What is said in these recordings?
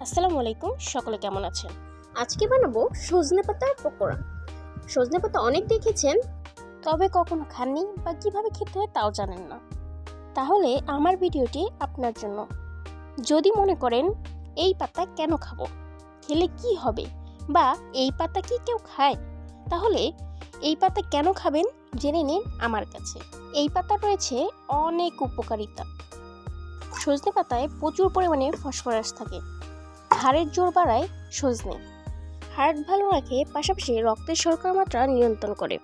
আসসালামু আলাইকুম সকলে কেমন আছেন? আজকে বানাবো সজনে পাতার পকোড়া। সজনে পাতা অনেক দেখেছেন? তবে কখনো খাননি বা কীভাবে খেতে হয় তাও জানেন না। তাহলে আমার ভিডিওটি আপনার জন্য। যদি মনে করেন এই পাতা কেন খাব? খেলে কি হবে? বা এই পাতা কি কেউ খায়? তাহলে এই পাতা কেন খাবেন জেনে নিন আমার কাছে। এই পাতা রয়েছে অনেক উপকারিতা। সজনে পাতায় প্রচুর পরিমাণে ফসফরাস থাকে। হাড়ের জোর বাড়ায় সজনে হার্ট ভালো রাখে পাশাপাশি রক্তের শর্করা মাত্রা নিয়ন্ত্রণ করে।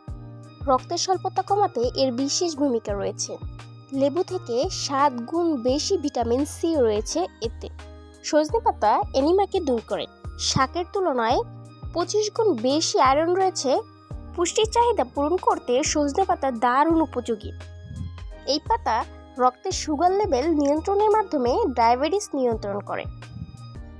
রক্তের স্বল্পতা কমাতে এর বিশেষ ভূমিকা রয়েছে। লেবু থেকে সাত গুণ বেশি ভিটামিন সি রয়েছে এতে। সজনে পাতা এনিমাকে দূর করে। শাকের তুলনায় পঁচিশ গুণ বেশি আয়রন রয়েছে। পুষ্টির চাহিদা পূরণ করতে সজনে পাতা দারুণ উপযোগী। এই পাতা রক্তের সুগার লেভেল নিয়ন্ত্রণের মাধ্যমে ডায়াবেটিস নিয়ন্ত্রণ করে।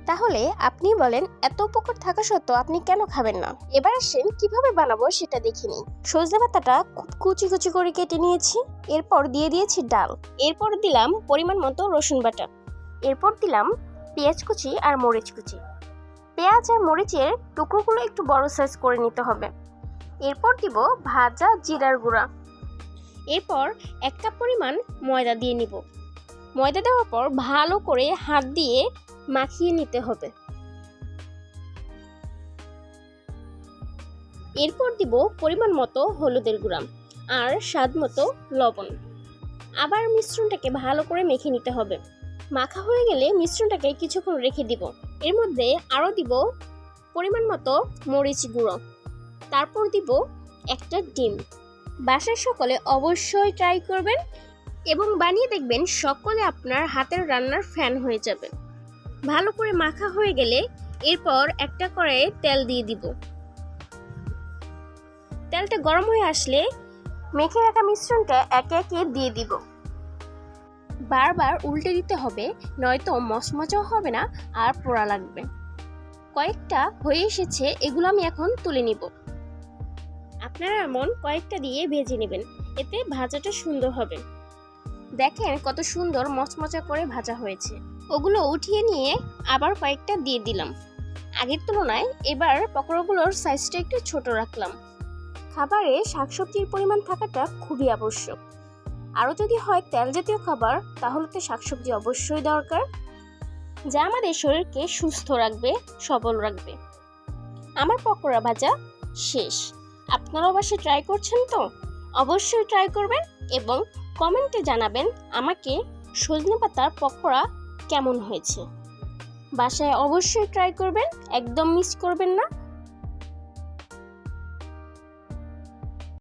তাহলে আপনি বলেন, এত উপকার থাকা সত্ত্বেও আপনি কেন খাবেন না? এবার আসেন, কীভাবে বানাবো সেটা দেখে নিই। সজনে পাতাটা খুব কুচি কুচি করে কেটে নিয়েছি, এরপর দিয়ে দিয়েছি ডাল। এরপর দিলাম পরিমাণ মতো রসুন বাটা। এরপর দিলাম পেঁয়াজ কুচি আর মরিচ কুচি। পেঁয়াজ আর মরিচের টুকরোগুলো একটু বড় সাইজ করে নিতে হবে। এরপর দিব ভাজা জিরার গুঁড়া। এরপর এক কাপ পরিমাণ ময়দা দিয়ে নিব। ময়দা দেওয়ার পর ভালো করে হাত দিয়ে মাখিয়ে নিতে হবে। এরপর দিব পরিমাণ মতো হলুদের গুঁড়া আর স্বাদ মতো লবণ। আবার মিশ্রণটাকে ভালো করে মেখে নিতে হবে। মাখা হয়ে গেলে মিশ্রণটাকে কিছুক্ষণ রেখে দিব। এর মধ্যে আরও দিব পরিমাণ মতো মরিচ গুঁড়ো। তারপর দিব একটা ডিম। বাসার সকলে অবশ্যই ট্রাই করবেন এবং বানিয়ে দেখবেন সকলে আপনার হাতের রান্নার ফ্যান হয়ে যাবে। ভালো করে মাখা হয়ে গেলে এরপর একটা কড়াইয়ে তেল দিয়ে দিব। তেলটা গরম হয়ে আসলে মেখে রাখা মিশ্রণটা একে একে দিয়ে দিব। বারবার উল্টে দিতে হবে, নয়তো মচমচাও হবে না আর পোড়া লাগবে। কয়েকটা হয়ে এসেছে, এগুলো আমি এখন তুলে নিব। আপনারা এমন কয়েকটা দিয়ে ভেজে নেবেন, এতে ভাজাটা সুন্দর হবে। দেখেন কত সুন্দর মচমচা করে ভাজা হয়েছে। ওগুলো উঠিয়ে নিয়ে আবার কয়েকটা দিয়ে দিলাম। আগের তুলনায় এবার পকোড়াগুলোর সাইজটা একটু ছোট রাখলাম। খাবারে শাকসবজির পরিমাণ থাকাটা খুবই আবশ্যক। আরও যদি হয় তেল জাতীয় খাবার, তাহলে তো শাকসবজি অবশ্যই দরকার। যা আমাদের শরীরকে সুস্থ রাখবে, সবল রাখবে। আমার পকোড়া ভাজা শেষ। আপনারাও বাসায় ট্রাই করছেন তো? অবশ্যই ট্রাই করবেন এবং কমেন্টে জানাবেন আমাকে সজনে পাতার পকোড়া কেমন হয়েছে। বাসায় অবশ্যই ট্রাই করবেন, একদম মিস করবেন না।